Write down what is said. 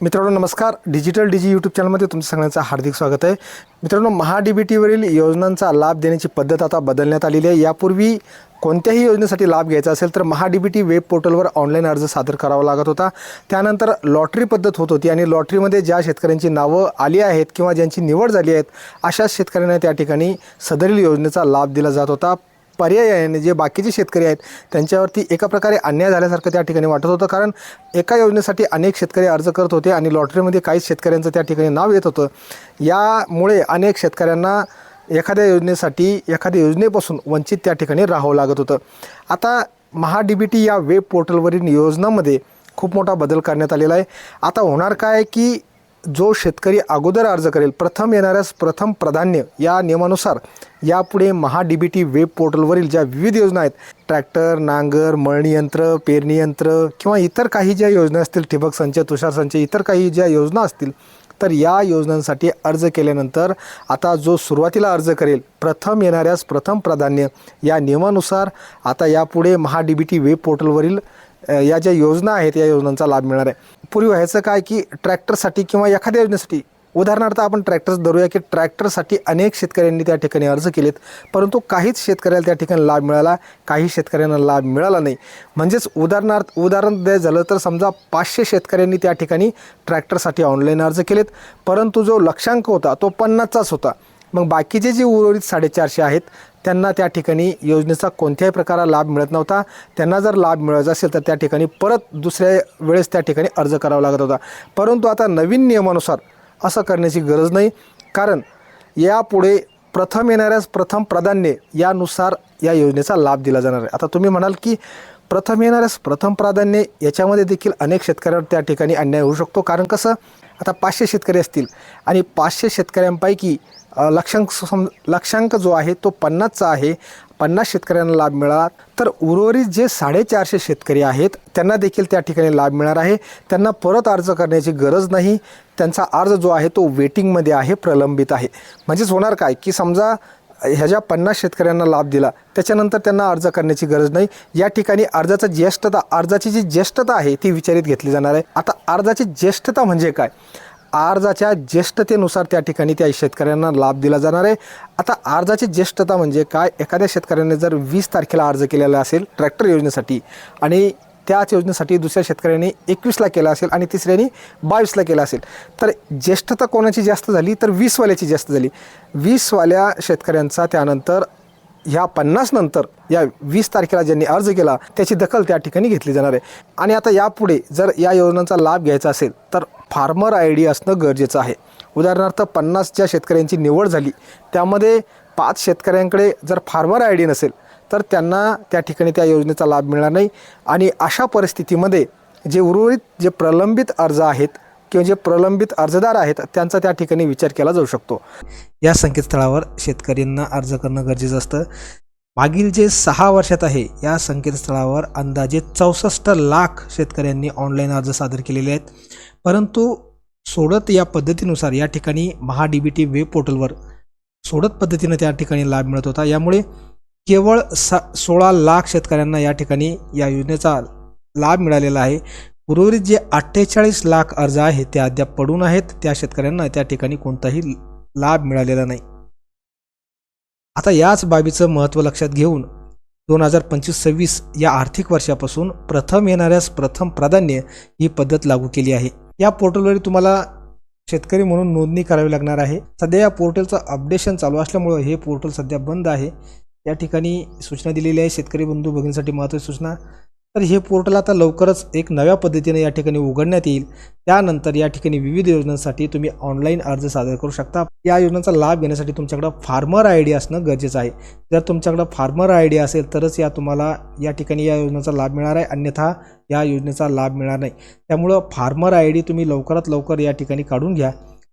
मित्रांनो नमस्कार. डिजिटल डिजी यूट्यूब चॅनलमध्ये तुमचं सगळ्यांचं हार्दिक स्वागत आहे. मित्रांनो महाडीबीटीवरील बी टीवरील योजनांचा लाभ देण्याची पद्धत आता बदलण्यात आलेली आहे. यापूर्वी कोणत्याही योजनेसाठी लाभ घ्यायचा असेल तर महाडीबीटी बी टी वेब पोर्टलवर ऑनलाईन अर्ज सादर करावा लागत होता. त्यानंतर लॉटरी पद्धत होत होती आणि लॉटरीमध्ये ज्या शेतकऱ्यांची नावं आली आहेत किंवा ज्यांची निवड झाली आहेत अशाच शेतकऱ्यांना त्या ठिकाणी सदरील योजनेचा लाभ दिला जात होता. पर्यायाने जे बाकीचे शेतकरी आहेत त्यांच्यावरती एका प्रकारे अन्याय झाल्यासारखं त्या ठिकाणी वाटत होतं. कारण एका योजनेसाठी अनेक शेतकरी अर्ज करत होते आणि लॉटरीमध्ये काहीच शेतकऱ्यांचं त्या ठिकाणी नाव येत होतं. यामुळे अनेक शेतकऱ्यांना एखाद्या योजनेसाठी एखाद्या योजनेपासून वंचित त्या ठिकाणी राहावं लागत होतं. आता महा डी बी टी या वेब पोर्टलवरील योजनामध्ये खूप मोठा बदल करण्यात आलेला आहे. आता होणार काय की जो शेतकरी अगोदर अर्ज करेल प्रथम येणाऱ्यास प्रथम प्राधान्य या नियमानुसार यापुढे Maha D B T web पोर्टलवरील ज्या विविध योजना आहेत ट्रॅक्टर नांगर मळणी यंत्र पेरणी यंत्र किंवा इतर काही ज्या योजना असतील ठिबक संच तुषार संच इतर काही ज्या योजना असतील तर या योजनांसाठी अर्ज केल्यानंतर आता जो सुरुवातीला अर्ज करेल प्रथम येणाऱ्यास प्रथम प्राधान्य या नियमानुसार आता यापुढे Maha D B T web पोर्टलवरील या ज्या योजना आहेत या योजनांचा लाभ मिळणार आहे. पूर्वी व्हायचं काय की ट्रॅक्टरसाठी किंवा एखाद्या योजनेसाठी उदाहरणार्थ आपण ट्रॅक्टर धरूया की ट्रॅक्टरसाठी अनेक शेतकऱ्यांनी त्या ठिकाणी अर्ज केलेत परंतु काहीच शेतकऱ्याला त्या ठिकाणी लाभ मिळाला काही शेतकऱ्यांना लाभ मिळाला नाही. म्हणजेच उदाहरणार्थ उदाहरण द्यायचं झालं तर समजा पाचशे शेतकऱ्यांनी त्या ठिकाणी ट्रॅक्टरसाठी ऑनलाईन अर्ज केलेत परंतु जो लक्षांक होता तो पन्नासचाच होता. मग बाकीचे जे उर्वरित साडेचारशे आहेत त्यांना त्या ठिकाणी योजनेचा कोणत्याही प्रकाराला लाभ मिळत नव्हता. त्यांना जर लाभ मिळायचा असेल तर त्या ठिकाणी परत दुसऱ्या वेळेस त्या ठिकाणी अर्ज करावा लागत होता. परंतु आता नवीन नियमानुसार असं करण्याची गरज नाही. कारण यापुढे प्रथम येणाऱ्यास प्रथम प्राधान्य यानुसार या योजनेचा लाभ दिला जाणार आहे. आता तुम्ही म्हणाल की प्रथम येणाऱ्यास प्रथम प्राधान्य याच्यामध्ये देखील अनेक शेतकऱ्यांवर त्या ठिकाणी अन्याय होऊ शकतो. कारण कसं? आता पाचशे शेतकरी असतील आणि पाचशे शेतकऱ्यांपैकी लक्षांक सम लक्षांक जो आहे तो पन्नासचा आहे. पन्नास शेतकऱ्यांना लाभ मिळाला तर उर्वरित जे साडेचारशे शेतकरी आहेत त्यांना देखील त्या ठिकाणी लाभ मिळणार आहे. त्यांना परत अर्ज करण्याची गरज नाही. त्यांचा अर्ज जो आहे तो वेटिंगमध्ये आहे प्रलंबित आहे. म्हणजेच होणार काय? की समजा ह्या ज्या पन्नास शेतकऱ्यांना लाभ दिला त्याच्यानंतर त्यांना अर्ज करण्याची गरज नाही. या ठिकाणी अर्जाचा ज्येष्ठता अर्जाची जी ज्येष्ठता आहे ती विचारित घेतली जाणार आहे. आता अर्जाची ज्येष्ठता म्हणजे काय? अर्जाच्या ज्येष्ठतेनुसार त्या ठिकाणी त्या शेतकऱ्यांना लाभ दिला जाणार आहे. आता अर्जाची ज्येष्ठता म्हणजे काय? एखाद्या शेतकऱ्याने जर वीस तारखेला अर्ज केलेला असेल ट्रॅक्टर योजनेसाठी आणि त्याच योजनेसाठी दुसऱ्या शेतकऱ्यांनी एकवीसला केला असेल आणि तिसऱ्याने बावीसला केला असेल. तर ज्येष्ठता कोणाची जास्त झाली? तर वीसवाल्याची जास्त झाली. वीसवाल्या शेतकऱ्यांचा त्यानंतर ह्या पन्नास नंतर या वीस तारखेला ज्यांनी अर्ज केला त्याची दखल त्या ठिकाणी घेतली जाणार आहे. आणि आता यापुढे जर या योजनांचा लाभ घ्यायचा असेल तर फार्मर आय डी असणं गरजेचं आहे. उदाहरणार्थ पन्नास ज्या शेतकऱ्यांची निवड झाली. त्यामध्ये पाच शेतकऱ्यांकडे जर फार्मर आय डी नसेल तर त्यांना त्या ठिकाणी त्या योजनेचा लाभ मिळणार नाही. आणि अशा परिस्थितीमध्ये जे उर्वरित जे प्रलंबित अर्ज आहेत किंवा जे प्रलंबित अर्जदार आहेत त्यांचा त्या ठिकाणी विचार केला जाऊ शकतो. या संकेतस्थळावर शेतकऱ्यांना अर्ज करणं गरजेचं असतं. मागील जे सहा वर्षात आहे या संकेतस्थळावर अंदाजे चौसष्ट लाख शेतकऱ्यांनी ऑनलाईन अर्ज सादर केलेले आहेत. परंतु सोडत या पद्धतीनुसार या ठिकाणी Maha D B T web पोर्टलवर सोडत पद्धतीनं त्या ठिकाणी लाभ मिळत होता. यामुळे केवळ सा सोळा लाख शेतकऱ्यांना या ठिकाणी या योजनेचा लाभ मिळालेला आहे. उर्वरित जे अठ्ठेचाळीस लाख अर्ज आहेत ते अद्याप पडून आहेत. त्या शेतकऱ्यांना त्या ठिकाणी कोणताही लाभ मिळालेला नाही. आता याच बाबीचं महत्त्व लक्षात घेऊन दोन हजार पंचवीस सव्वीस या आर्थिक वर्षापासून प्रथम येणाऱ्यास प्रथम प्राधान्य ही पद्धत लागू केली आहे. या पोर्टलवर तुम्हाला शेतकरी म्हणून नोंदणी करावी लागणार आहे. सध्या या पोर्टलचं अपडेशन चालू असल्यामुळं हे पोर्टल सध्या बंद आहे. या ठिकाणी सूचना दिलेली आहे. शेतकरी बंधू भगिनीसाठी महत्त्वाची सूचना. तर हे पोर्टल आता लवकरच एक नव्या पद्धतीने या ठिकाणी उघडण्यात येईल. त्यानंतर या ठिकाणी विविध योजनांसाठी तुम्ही ऑनलाईन अर्ज सादर करू शकता. या योजनांचा लाभ घेण्यासाठी तुमच्याकडं फार्मर आय डी असणं गरजेचं आहे. जर तुमच्याकडं फार्मर आय डी असेल तरच या तुम्हाला या ठिकाणी या योजनेचा लाभ मिळणार आहे. अन्यथा या योजनेचा लाभ मिळणार नाही. त्यामुळं फार्मर आय डी तुम्ही लवकरात लवकर या ठिकाणी काढून घ्या.